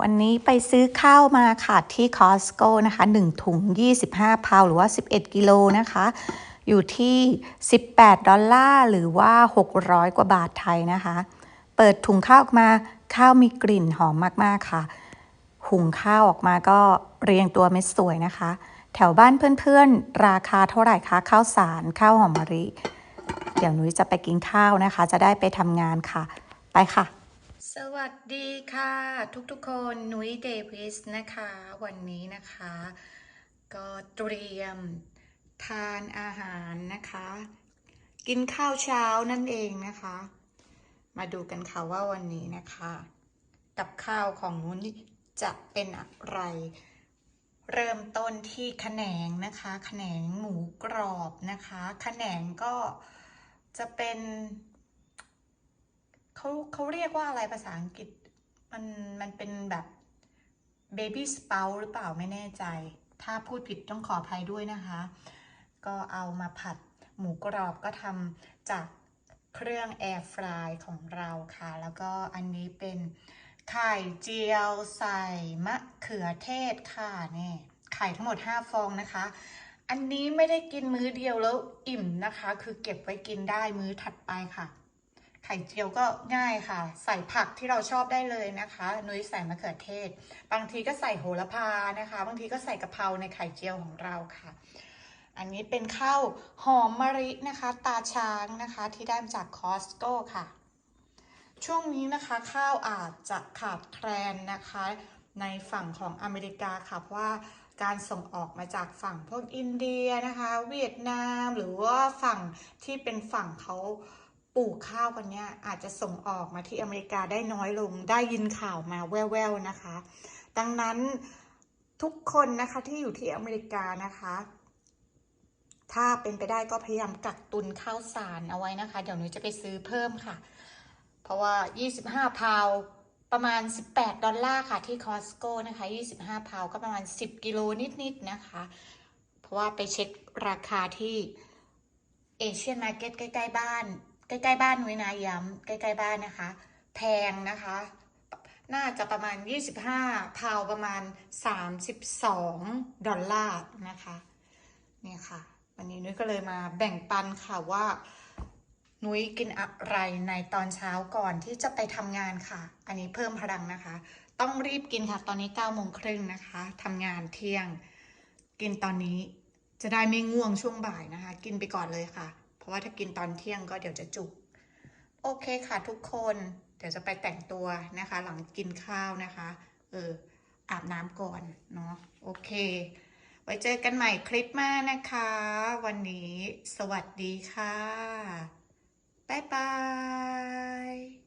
วันนี้ไปซื้อข้าวมาค่ะที่ Costco นะคะ1ถุง 25 พาวหรือว่า 11 กิโลนะคะ อยู่ที่ 18 ดอลลาร์หรือว่า 600 กว่าบาทไทยนะคะ เปิดถุงข้าวออกมาข้าวมีกลิ่นหอมมาก ๆ ค่ะ หุงข้าวออกมาก็เรียงตัวเม็ดสวยนะคะ แถวบ้านเพื่อนๆ ราคาเท่าไหร่คะข้าวสารข้าวหอมมะลิ เดี๋ยวนุ้ยจะไปกินข้าวนะคะ จะได้ไปทำงานค่ะ ไปค่ะ สวัสดีค่ะทุกๆคนนุ้ยเดวิสนะคะ วันนี้นะคะ ก็เตรียมทานอาหารนะคะ กินข้าวเช้านั่นเองนะคะ มาดูกันค่ะว่าวันนี้นะคะ กับข้าวของนุ้ยจะเป็นอะไร เริ่มต้นที่ขนงนะคะขนงหมูกรอบนะคะขนงก็จะเป็น เขาเขาเรียกว่าอะไรภาษาอังกฤษ มันมันเป็นแบบ baby spout หรือเปล่าไม่แน่ใจ ถ้าพูดผิดต้องขออภัยด้วยนะคะ ก็เอามาผัดหมูกรอบก็ทำจากเครื่อง air fry ของเราค่ะ แล้วก็อันนี้เป็นไข่เจียวใส่มะเขือเทศค่ะนี่ไข่ทั้งหมด 5 ฟองนะคะ อันนี้ไม่ได้กินมื้อเดียวแล้วอิ่มนะคะ คือเก็บไว้กินได้มื้อถัดไปค่ะ ข่เจียวก็ง่ายค่ะ ใส่ผักที่เราชอบได้เลยนะคะนุ้ยใส่มะเขือเทศ บางทีก็ใส่โหระพานะคะ บางทีก็ใส่กะเพราในไข่เจียวของเราค่ะ อันนี้เป็นข้าวหอมมะลินะคะ ตาช้างนะคะที่ได้มาจากคอสโก้ค่ะ ช่วงนี้นะคะข้าวอาจจะขาดแคลนนะคะ ในฝั่งของอเมริกาค่ะเพราะว่าการส่งออกมาจากฝั่งพวกอินเดียนะคะ เวียดนามหรือว่าฝั่งที่เป็นฝั่งเขา ปลูกข้าวกันเนี่ยอาจจะส่งออกมาที่อเมริกาได้น้อยลง ได้ยินข่าวมาแว่วๆนะคะ ดังนั้นทุกคนนะคะที่อยู่ที่อเมริกานะคะ ถ้าเป็นไปได้ก็พยายามกักตุนข้าวสารเอาไว้นะคะ เดี๋ยวหนูจะไปซื้อเพิ่มค่ะ เพราะว่า 25 พาวประมาณ 18 ดอลลาร์ค่ะที่ Costco นะคะ 25 พาวก็ประมาณ 10 กิโลนิด ๆ นะคะ เพราะว่าไปเช็คราคาที่เอเชียนมาร์เก็ตใกล้ ๆ บ้าน ใกล้ๆบ้านนุ้ยนะย้ำใกล้ๆบ้านนะคะ แพงนะคะ น่าจะประมาณ 25พาวประมาณ 32 ดอลลาร์นะคะนี่ค่ะ วันนี้นุ้ยก็เลยมาแบ่งปันค่ะว่านุ้ยกินอะไรในตอนเช้าก่อนที่จะไปทำงานค่ะ อันนี้เพิ่มพลังนะคะ ต้องรีบกินค่ะ ตอนนี้9ก้าโมงครึ่งนะคะทำงานเที่ยง กินตอนนี้จะได้ไม่ง่วงช่วงบ่ายนะคะ กินไปก่อนเลยค่ะ เพราะว่าถ้ากินตอนเที่ยงก็เดี๋ยวจะจุก โอเคค่ะทุกคน เดี๋ยวจะไปแต่งตัวนะคะ หลังกินข้าวนะคะ เออ อาบน้ำก่อนเนาะ โอเค ไว้เจอกันใหม่คลิปหน้านะคะ วันนี้สวัสดีค่ะ บ๊ายบาย